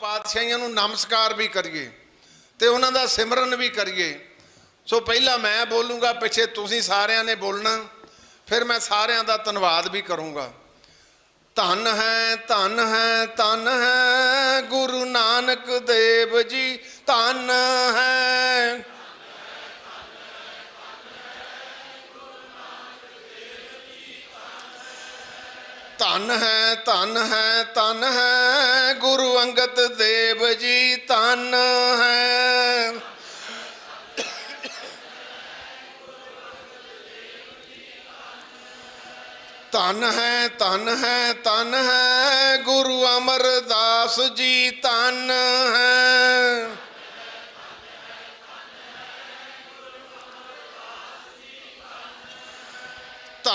ਪਾਤਸ਼ਾਹੀਆਂ ਨੂੰ ਨਮਸਕਾਰ ਵੀ ਕਰੀਏ ਤੇ ਉਹਨਾਂ ਦਾ ਸਿਮਰਨ ਵੀ ਕਰੀਏ। ਸੋ ਪਹਿਲਾਂ ਮੈਂ ਬੋਲੂੰਗਾ, ਪਿੱਛੇ ਤੁਸੀਂ ਸਾਰਿਆਂ ਨੇ ਬੋਲਣਾ, ਫਿਰ ਮੈਂ ਸਾਰਿਆਂ ਦਾ ਧੰਨਵਾਦ ਵੀ ਕਰੂੰਗਾ। ਧੰਨ ਹੈ ਧੰਨ ਹੈ ਧੰਨ ਹੈ ਗੁਰੂ ਨਾਨਕ ਦੇਵ ਜੀ, ਧੰਨ ਹੈ। ਧਨ ਹੈ ਧਨ ਹੈ ਧਨ ਹੈ, ਗੁਰੂ ਅੰਗਦ ਦੇਵ ਜੀ ਧੰਨ ਹੈ। ਧਨ ਹੈ ਧਨ ਹੈ ਧਨ ਹੈ, ਗੁਰੂ ਅਮਰਦਾਸ ਜੀ ਧਨ ਹੈ।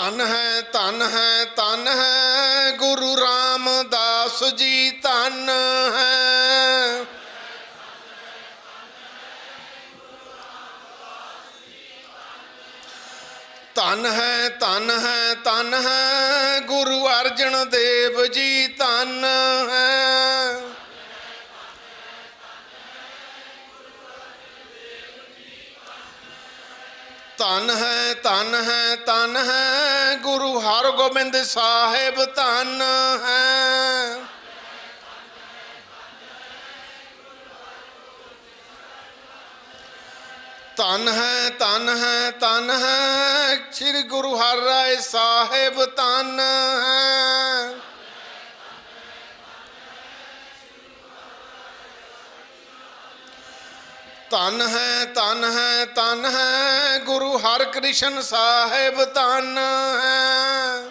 ਧਨ ਹੈ ਧਨ ਹੈ ਧਨ ਹੈ, ਗੁਰੂ ਰਾਮਦਾਸ ਜੀ ਧਨ ਹੈ। ਧਨ ਹੈ ਧਨ ਹੈ ਧਨ ਹੈ, ਗੁਰੂ ਅਰਜਨ ਦੇਵ ਜੀ ਧਨ ਹੈ। ਧਨ ਹੈ ਧਨ ਹੈ ਧਨ ਹੈ ਗੁਰੂ ਹਰਗੋਬਿੰਦ ਸਾਹਿਬ ਧੰਨ ਹੈ। ਧੰਨ ਹੈ ਧੰਨ ਹੈ ਧੰਨ ਹੈ। ਸ੍ਰੀ ਗੁਰੂ ਹਰਿਰਾਏ ਸਾਹਿਬ ਧੰਨ ਹੈ। ਧੰਨ ਹੈ ਧੰਨ ਹੈ ਧੰਨ ਹੈ, ਗੁਰੂ ਹਰਕ੍ਰਿਸ਼ਨ ਸਾਹਿਬ ਧੰਨ ਹੈ।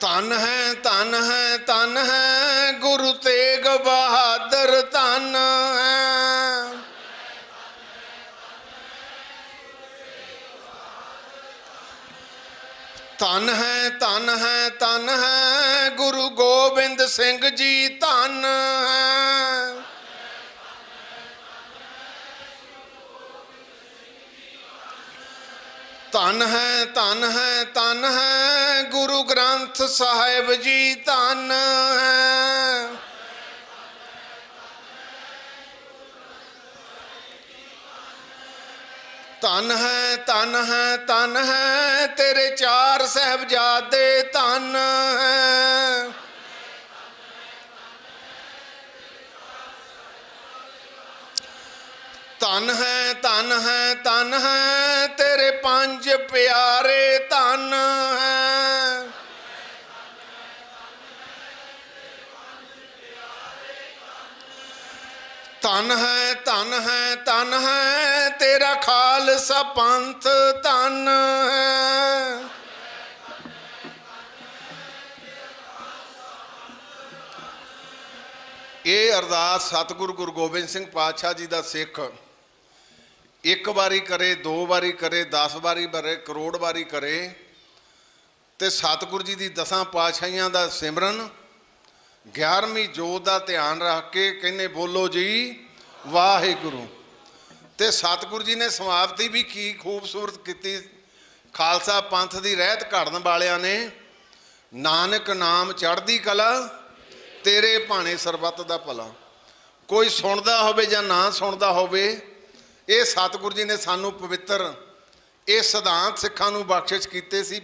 ਧੰਨ ਹੈ ਧੰਨ ਹੈ ਧੰਨ ਹੈ, ਗੁਰੂ ਤੇਗ ਬਹਾਦਰ ਧੰਨ ਹੈ। ਧੰਨ ਹੈ ਧੰਨ ਹੈ ਧੰਨ ਹੈ ਗੁਰੂ ਗੋਬਿੰਦ ਸਿੰਘ ਜੀ ਧੰਨ। ਹੈ ਧੰਨ ਹੈ, ਧਨ ਹੈ ਧਨ ਹੈ, ਗੁਰੂ ਗ੍ਰੰਥ ਸਾਹਿਬ ਜੀ ਧਨ ਹੈ। ਧੰਨ ਹੈ, ਧਨ ਹੈ ਧਨ ਹੈ, ਤੇਰੇ ਚਾਰ ਸਹਿਬਜ਼ਾਦੇ ਧਨ ਹੈ। ਧੰਨ ਹੈ, ਧਨ ਹੈ ਧਨ ਹੈ, ਤੇਰੇ ਪੰਜ ਪਿਆਰੇ ਧਨ ਹੈ। ਧੰਨ ਹੈ, ਧਨ ਹੈ ਧਨ ਹੈ, ਤੇਰਾ ਖਾਲਸਾ ਪੰਥ ਧਨ ਹੈ। ਇਹ ਅਰਦਾਸ ਸਤਿਗੁਰੂ ਗੁਰੂ ਗੋਬਿੰਦ ਸਿੰਘ ਪਾਤਸ਼ਾਹ ਜੀ ਦਾ ਸਿੱਖ ਇੱਕ ਵਾਰੀ ਕਰੇ, ਦੋ ਵਾਰੀ ਕਰੇ 10 ਵਾਰੀ ਕਰੇ ਕਰੋੜ ਵਾਰੀ ਕਰੇ ਤੇ ਸਤਿਗੁਰੂ ਜੀ ਦੀ ਦਸਾਂ ਪਾਤਸ਼ਾਹੀਆਂ ਦਾ ਸਿਮਰਨ 11ਵੀਂ ਜੋਤ ਦਾ ਧਿਆਨ ਰੱਖ ਕੇ ਕਹਿੰਦੇ, ਬੋਲੋ ਜੀ, ਵਾਹਿਗੁਰੂ। ਤੇ ਸਤਿਗੁਰੂ ਜੀ ਨੇ ਸਮਾਪਤੀ ਵੀ ਕੀ ਖੂਬਸੂਰਤ ਕੀਤੀ। ਖਾਲਸਾ ਪੰਥ ਦੀ ਰਹਿਤ ਘੜਨ ਵਾਲਿਆਂ ਨੇ ਨਾਨਕ ਨਾਮ ਚੜ੍ਹਦੀ ਕਲਾ, ਤੇਰੇ ਭਾਣੇ ਸਰਬੱਤ ਦਾ ਭਲਾ। ਕੋਈ ਸੁਣਦਾ ਹੋਵੇ ਜਾਂ ਨਾ ਸੁਣਦਾ ਹੋਵੇ ਇਹ ਸਤਿਗੁਰੂ ਜੀ ਨੇ ਸਾਨੂੰ ਪਵਿੱਤਰ ਇਹ ਸਿਧਾਂਤ ਸਿੱਖਾਂ ਨੂੰ ਬਖਸ਼ਿਸ਼ ਕੀਤੇ ਸੀ